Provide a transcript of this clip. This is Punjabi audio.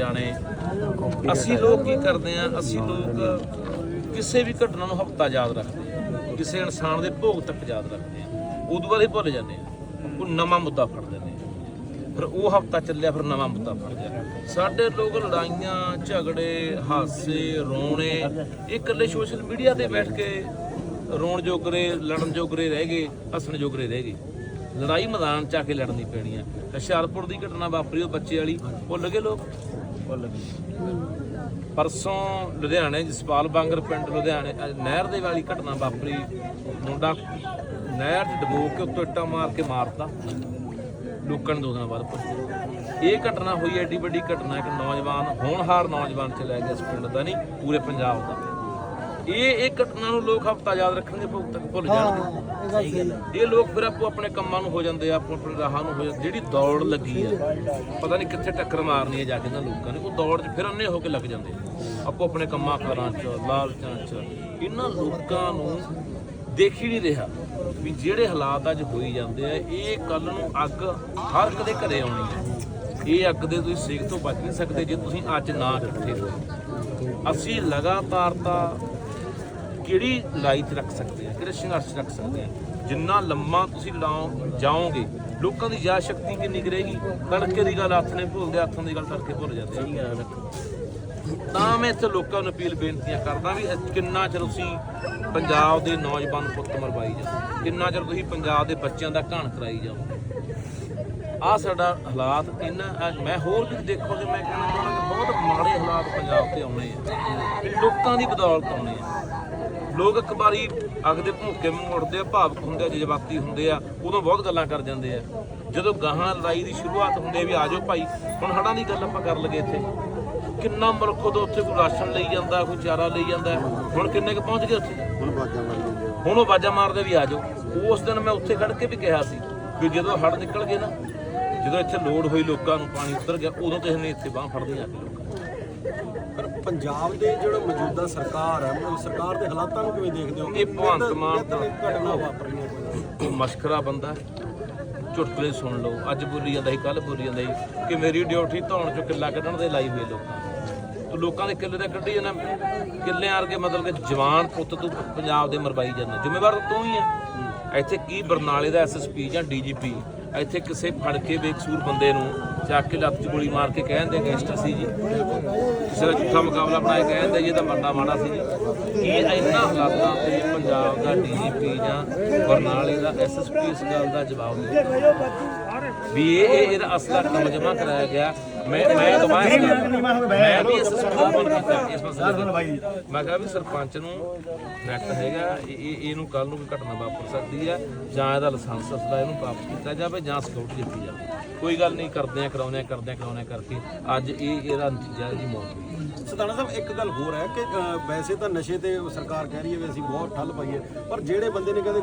ਜਾਣੇ। ਅਸੀਂ ਲੋਕ ਕੀ ਕਰਦੇ ਆ ਅਸੀਂ ਲੋਕ ਕਿਸੇ ਵੀ ਘਟਨਾ ਨੂੰ ਹਫਤਾ ਯਾਦ ਰੱਖਦੇ ਆ ਕਿਸੇ ਇਨਸਾਨ ਦੇ ਭੋਗ ਤੱਕ ਯਾਦ ਰੱਖਦੇ ਆ ਉਦੋਂ ਬਾਅਦ ਹੀ ਭੁੱਲ ਜਾਂਦੇ ਆ ਉਹ ਨਵਾਂ ਮੁੱਦਾ ਫੜ ਲੈਂਦੇ ਆ ਫਿਰ ਉਹ ਹਫਤਾ ਚੱਲਿਆ, ਫਿਰ ਨਵਾਂ ਮੁੱਦਾ ਫੜ ਗਿਆ ਸਾਡੇ ਲੋਕ ਲੜਾਈਆਂ, ਝਗੜੇ, ਹਾਸੇ, ਰੋਣੇ, ਇਹ ਇਕੱਲੇ ਸੋਸ਼ਲ ਮੀਡੀਆ ਤੇ ਬੈਠ ਕੇ ਰੋਣ ਜੋਗਰੇ ਲੜਨ ਜੋਗਰੇ ਰਹਿ ਗਏ, ਹੱਸਣ ਜੋਗਰੇ ਰਹਿ ਗਏ। ਲੜਾਈ ਮੈਦਾਨ ਚ ਆ ਕੇ ਲੜਨੀ ਪੈਣੀ ਆ। ਹੁਸ਼ਿਆਰਪੁਰ ਦੀ ਘਟਨਾ ਵਾਪਰੀ, ਉਹ ਬੱਚੇ ਵਾਲੀ। ਭੁੱਲ ਗਏ ਲੋਕ? ਭੁੱਲ ਗਏ। ਪਰਸੋਂ ਲੁਧਿਆਣੇ, ਜਸਪਾਲ ਬਾਂਗਰ ਪਿੰਡ ਲੁਧਿਆਣੇ ਨਹਿਰ ਦੇ ਵਾਲੀ ਘਟਨਾ ਵਾਪਰੀ। ਮੁੰਡਾ ਨਹਿਰ 'ਚ ਡਬੋ ਕੇ ਉੱਤੋਂ ਇੱਟਾਂ ਮਾਰ ਕੇ ਮਾਰਤਾ। ਲੋਕਾਂ ਨੇ ਦੋ ਦਿਨਾਂ ਬਾਅਦ ਪੁੱਛਿਆ ਇਹ ਘਟਨਾ ਹੋਈ ਐਡੀ ਵੱਡੀ ਘਟਨਾ, ਇੱਕ ਨੌਜਵਾਨ, ਹੋਣਹਾਰ ਨੌਜਵਾਨ ਚ ਲੈ ਗਿਆ ਇਸ ਪਿੰਡ ਦਾ ਨਹੀਂ, ਪੂਰੇ ਪੰਜਾਬ ਦਾ। ਇਹ ਇਹ ਘਟਨਾ ਨੂੰ ਲੋਕ ਹਫਤਾ ਯਾਦ ਰੱਖਣਗੇ ਭੁੱਲ ਤੱਕ ਭੁੱਲ ਜਾਣਗੇ। ਇਹ ਲੋਕ ਫਿਰ ਆਪੋ ਆਪਣੇ ਕੰਮਾਂ ਨੂੰ ਹੋ ਜਾਂਦੇ ਆ ਆਪੋ ਆਪਣੇ ਰਾਹਾਂ ਨੂੰ ਹੋ ਜਾਂਦੇ ਜਿਹੜੀ ਦੌੜ ਲੱਗੀ ਆ ਪਤਾ ਨਹੀਂ ਕਿੱਥੇ ਟੱਕਰ ਮਾਰਨੀ ਹੈ ਜਾ ਕੇ ਇਹਨਾਂ ਲੋਕਾਂ ਨੇ ਉਹ ਦੌੜ 'ਚ ਫਿਰ ਅੰਨੇ ਹੋ ਕੇ ਲੱਗ ਜਾਂਦੇ ਆ। ਆਪੋ ਆਪਣੇ ਕੰਮਾਂ ਕਾਰਾਂ 'ਚ ਲਾਲਚਾਂ 'ਚ ਇਹਨਾਂ ਲੋਕਾਂ ਨੂੰ ਦੇਖ ਹੀ ਨਹੀਂ ਰਿਹਾ ਵੀ ਜਿਹੜੇ ਹਾਲਾਤ ਅੱਜ ਹੋਈ ਜਾਂਦੇ ਆ ਇਹ ਕੱਲ ਨੂੰ ਅੱਗ ਹਰ ਇੱਕ ਦੇ ਘਰੇ ਆਉਣੀ ਹੈ ਇਹ ਅੱਗ ਦੇ ਤੁਸੀਂ ਸੇਕ ਤੋਂ ਬਚ ਨਹੀਂ ਸਕਦੇ ਜੇ ਤੁਸੀਂ ਅੱਜ ਨਾ ਇਕੱਠੇ ਹੋ ਅਸੀਂ ਲਗਾਤਾਰ ਤਾਂ ਕਿਹੜੀ ਲੜਾਈ 'ਚ ਰੱਖ ਸਕਦੇ ਆ ਕਿਹੜੇ ਸੰਘਰਸ਼ ਰੱਖ ਸਕਦੇ ਆ? ਜਿੰਨਾ ਲੰਮਾ ਤੁਸੀਂ ਲੜਾਓ ਜਾਓਗੇ ਲੋਕਾਂ ਦੀ ਯਾਦ ਸ਼ਕਤੀ ਕਿੰਨੀ ਕੁ ਰਹੇਗੀ? ਤੜਕੇ ਦੀ ਗੱਲ ਹੱਥ ਨੇ ਭੁੱਲਦੇ ਹੱਥਾਂ ਦੀ ਗੱਲ ਤੜਕੇ ਭੁੱਲ ਜਾਂਦੇ ਆ। ਤਾਂ ਮੈਂ ਇੱਥੇ ਲੋਕਾਂ ਨੂੰ ਅਪੀਲ ਬੇਨਤੀਆਂ ਕਰਦਾ ਵੀ ਕਿੰਨਾ ਚਿਰ ਤੁਸੀਂ ਪੰਜਾਬ ਦੇ ਨੌਜਵਾਨ ਪੁੱਤ ਮਰਵਾਈ ਜਾਓ। ਕਿੰਨਾ ਚਿਰ ਤੁਸੀਂ ਪੰਜਾਬ ਦੇ ਬੱਚਿਆਂ ਦਾ ਘਾਣ ਕਰਾਈ ਜਾਓ ਆ ਸਾਡਾ ਹਾਲਾਤ ਇਹਨਾਂ ਮੈਂ ਹੋਰ ਵੀ ਦੇਖੋਗੇ ਮੈਂ ਕਹਿਣਾ ਚਾਹੁੰਦਾ ਕਿ ਬਹੁਤ ਮਾੜੇ ਹਾਲਾਤ ਪੰਜਾਬ ਤੇ ਆਉਣੇ ਆ। ਲੋਕਾਂ ਦੀ ਬਦੌਲਤ ਆਉਣੇ ਆ। ਲੋਕ ਇੱਕ ਵਾਰੀ ਅੱਗ ਦੇ ਭੂਕੇ ਉੱਠਦੇ ਆ ਭਾਵਕ ਹੁੰਦੇ ਆ ਜਜ਼ਬਾਤੀ ਹੁੰਦੇ ਆ ਉਦੋਂ ਬਹੁਤ ਗੱਲਾਂ ਕਰ ਜਾਂਦੇ ਆ। ਜਦੋਂ ਗਾਹਾਂ ਲੜਾਈ ਦੀ ਸ਼ੁਰੂਆਤ ਹੁੰਦੀ ਆ ਵੀ ਆਜੋ ਭਾਈ ਹੁਣ ਹੜਾਂ ਦੀ ਗੱਲ ਆਪਾਂ ਕਰ ਲਗੇ ਇੱਥੇ। ਕਿੰਨਾ ਮੁਲਕ ਉਦੋਂ ਉੱਥੇ ਕੋਈ ਰਾਸ਼ਨ ਲਈ ਜਾਂਦਾ ਕੋਈ ਚਾਰਾ ਲਈ ਜਾਂਦਾ ਹੁਣ ਕਿੰਨੇ ਕੁ ਪਹੁੰਚ ਗਏ ਉੱਥੇ? ਹੁਣ ਬਾਜਾਂ ਉਹ ਬਾਜਾ ਮਾਰਦੇ ਵੀ ਆ ਜਾਓ। ਉਸ ਦਿਨ ਮੈਂ ਉੱਥੇ ਖੜ ਕੇ ਵੀ ਕਿਹਾ ਸੀ ਵੀ ਜਦੋਂ ਹੜ ਨਿਕਲ ਗਏ ਨਾ ਜਦੋਂ ਇੱਥੇ ਲੋੜ ਹੋਈ ਲੋਕਾਂ ਨੂੰ ਪਾਣੀ ਉਤਰ ਗਿਆ ਉਦੋਂ ਤੇ ਇਹਨੇ ਇੱਥੇ ਬਾਹ ਫੜਦੇ ਆ ਕੇ। ਲੋਕਾਂ ਪਰ ਪੰਜਾਬ ਦੇ ਜਿਹੜਾ ਮੌਜੂਦਾ ਸਰਕਾਰ ਹੈ ਉਹ ਸਰਕਾਰ ਦੇ ਹਾਲਾਤਾਂ ਨੂੰ ਕਿਵੇਂ ਦੇਖਦੇ ਹੋ? ਇਹ ਭਗਵੰਤ ਮਾਨ ਤਾਂ ਘਟਨਾ ਵਾਪਰੀਆਂ ਕੋਈ? ਨੂੰ। ਮਸਖਰਾ ਬੰਦਾ ਚੁਟਕਲੇ ਸੁਣ ਲਓ। ਅੱਜ ਬੋਲੀ ਜਾਂਦਾ ਸੀ ਕੱਲ ਬੋਲੀ ਜਾਂਦਾ ਸੀ। ਕਿ ਮੇਰੀ ਡਿਊਟੀ ਧੌਣ ਚੋਂ ਕਿੱਲਾ ਕੱਢਣ ਦੇ ਲਾਈ ਹੋਈ ਲੋਕਾਂ। ਤੂੰ ਲੋਕਾਂ ਦੇ ਕਿੱਲੇ ਦਾ ਕੱਢੀ ਜਾਂਦਾ। ਕਿੱਲਿਆਂ ਵਰਗੇ ਮਤਲਬ ਕਿ ਜਵਾਨ ਪੁੱਤ ਤੂੰ ਪੰਜਾਬ ਦੇ ਮਰਵਾਈ ਜਾਂਦਾ। ਜ਼ਿੰਮੇਵਾਰ ਤਾਂ ਹੀ ਆ ਇੱਥੇ ਕੀ ਬਰਨਾਲੇ ਦਾ ਐਸਐਸਪੀ ਜਾਂ ਡੀਜੀਪੀ ਇੱਥੇ ਕਿਸੇ ਫੜ ਕੇ ਬੇਕਸੂਰ ਬੰਦੇ ਨੂੰ ਚੱਕ ਕੇ ਲੱਤ 'ਚ ਗੋਲੀ ਮਾਰ ਕੇ ਕਹਿੰਦੇ ਗੈਂਗਸਟਰ ਸੀ ਜੀ। ਕਿਸੇ ਦਾ ਝੂਠਾ ਮੁਕਾਬਲਾ ਬਣਾਏ ਕਹਿੰਦੇ ਜੀ ਇਹਦਾ ਮਰਨਾ ਮਾੜਾ ਸੀ ਜੀ। ਕੀ ਇੰਨਾ ਹਾਲਾਤਾਂ ਤੇ ਪੰਜਾਬ ਦਾ ਡੀਜੀਪੀ ਜਾਂ ਬਰਨਾਲੇ ਦਾ ਐਸਐਸਪੀ ਇਸ ਗੱਲ ਦਾ ਜਵਾਬ ਨਹੀਂ ਵੀ ਇਹ ਇਹ ਇਹਦਾ ਅਸਲਾ ਕੰਮ ਜਮਾ ਕਰਾਇਆ ਗਿਆ। ਮੈਂ ਮੈਂ। ਮੈਂ ਵੀ ਇਸ ਕੀਤਾ ਇਸ ਮਸਲੇ ਦਾ ਮੈਂ ਕਿਹਾ ਵੀ ਸਰਪੰਚ ਨੂੰ ਥ੍ਰੈਟ ਹੈਗਾ ਇਹ ਇਹ- ਇਹਨੂੰ ਕੱਲ ਨੂੰ ਕੋਈ ਘਟਨਾ ਵਾਪਰ ਸਕਦੀ ਹੈ ਜਾਂ ਇਹਦਾ ਲਾਇਸੈਂਸ ਅਸਲਾ ਇਹਨੂੰ ਵਾਪਸ ਕੀਤਾ ਜਾਵੇ ਜਾਂ ਸਿਕਿਉਰਿਟੀ ਦਿੱਤੀ ਜਾਵੇ। ਕੋਈ ਗੱਲ ਨਹੀਂ ਕਰਦੇ ਆ ਕਰਾਉਂਦੇ ਆ ਕਰਦੇ ਆ ਕਰਾਉਂਦੇ ਆ ਕਰਕੇ ਅੱਜ ਇਹ ਇਹਦਾ ਨਤੀਜਾ ਇਹਦੀ ਮੌਤ ਹੋਈ। ਸਤਾਣਾ ਸਾਹਿਬ ਇੱਕ ਗੱਲ ਹੋਰ ਹੈ ਕਿ ਅ, ਵੈਸੇ ਤਾਂ ਨਸ਼ੇ ਤੇ ਸਰਕਾਰ ਕਹਿ ਰਹੀ ਹੈ ਵੀ ਅਸੀਂ ਬਹੁਤ ਠੱਲ ਪਾਈ ਹੈ ਪਰ ਜਿਹੜੇ ਬੰਦੇ ਨੇ ਕਹਿੰਦੇ